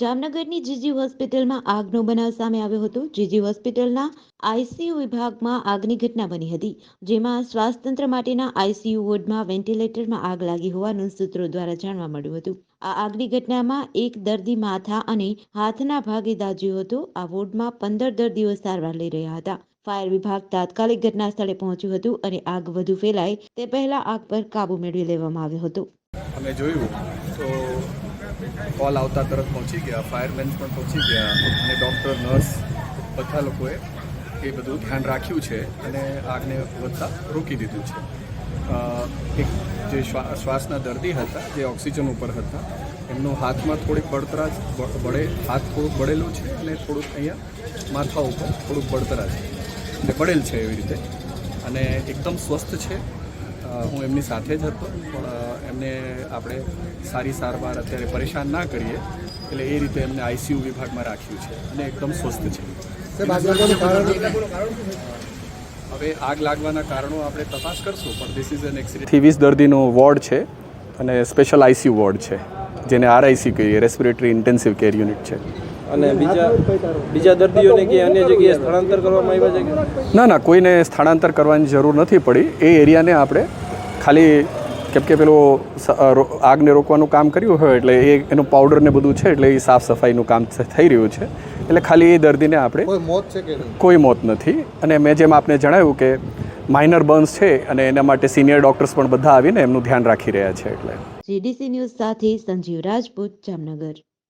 જામનગરની જીજી હોસ્પિટલમાં આગનો બનાવ સામે આવ્યો હતો. જીજી હોસ્પિટલના આઈસીયુ વિભાગમાં આગની ઘટના બની હતી, જેમાં શ્વાસતંત્ર માટેના આઈસીયુ વોર્ડમાં વેન્ટિલેટરમાં આગ લાગી હોવાનું સૂત્રો દ્વારા જાણવા મળ્યું હતું. આ આગની ઘટનામાં એક દર્દી માથા અને હાથના ભાગે દાજ્યો હતો. આ વોર્ડમાં પંદર દર્દીઓ સારવાર લઈ રહ્યા હતા. ફાયર વિભાગ તાત્કાલિક ઘટના સ્થળે પહોંચ્યું હતું અને આગ વધુ ફેલાય તે પહેલા આગ પર કાબુ મેળવી લેવામાં આવ્યો હતો. અમે જોયું. તો કોલ આવતા તરત પહોંચી ગયા. ફાયરમેન પણ પહોંચી ગયા. અને ડૉક્ટર નર્સ બધા લોકોએ એ બધું ધ્યાન રાખ્યું છે અને આગને વધતા રોકી દીધું છે. એક જે શ્વા- શ્વાસના દર્દી હતા, જે ઓક્સિજન ઉપર હતા, એમનો હાથમાં થોડીક બળતરા બળે, હાથ થોડુંક બળેલું છે અને થોડુંક અહીંયા માથા ઉપર થોડુંક બળતરા છે. એટલે બળેલ છે એવી રીતે. અને એકદમ સ્વસ્થ છે. હું એમની સાથે જ હતો. પણ એમને આપણે સારી સારવાર અત્યારે પરેશાન ના કરીએ. એટલે એ રીતે એમને આઈસીયુ વિભાગમાં રાખ્યું છે અને એકદમ સ્વસ્થ છે. હવે આગ લાગવાના કારણો આપણે તપાસ કરશું પણ ધીસ ઇઝ એન એક્સિડન્ટ વીસ દર્દીનો વોર્ડ છે અને સ્પેશિયલ આઈસીયુ વોર્ડ છે જેને આરઆઈસી કહીએ રેસ્પિરેટરી ઇન્ટેન્સિવ કેર યુનિટ છે. અને બીજા બીજા દર્દીઓને કે અન્ય જગ્યાએ સ્થળાંતર કરવામાં આવ્યા છે ના ના કોઈને સ્થળાંતર કરવાની જરૂર નથી પડી. એ એરિયાને આપણે ખાલી કેમ કે પેલો આગને રોકવાનું કામ કર્યું હોય એટલે એ એનું પાવડર ને બધું છે એટલે એ સાફ સફાઈનું કામ થઈ રહ્યું છે. એટલે ખાલી એ દર્દીને આપણે કોઈ મોત છે કે નહીં? કોઈ મોત નથી. અને મેં જેમ આપને જણાવ્યું કે માઇનર બર્ન્સ છે અને એના માટે સિનિયર ડૉક્ટર્સ પણ બધા આવીને એમનું ધ્યાન રાખી રહ્યા છે એટલે. જીડીસી ન્યૂઝ સાથે સંજીવ રાજપૂત જામનગર.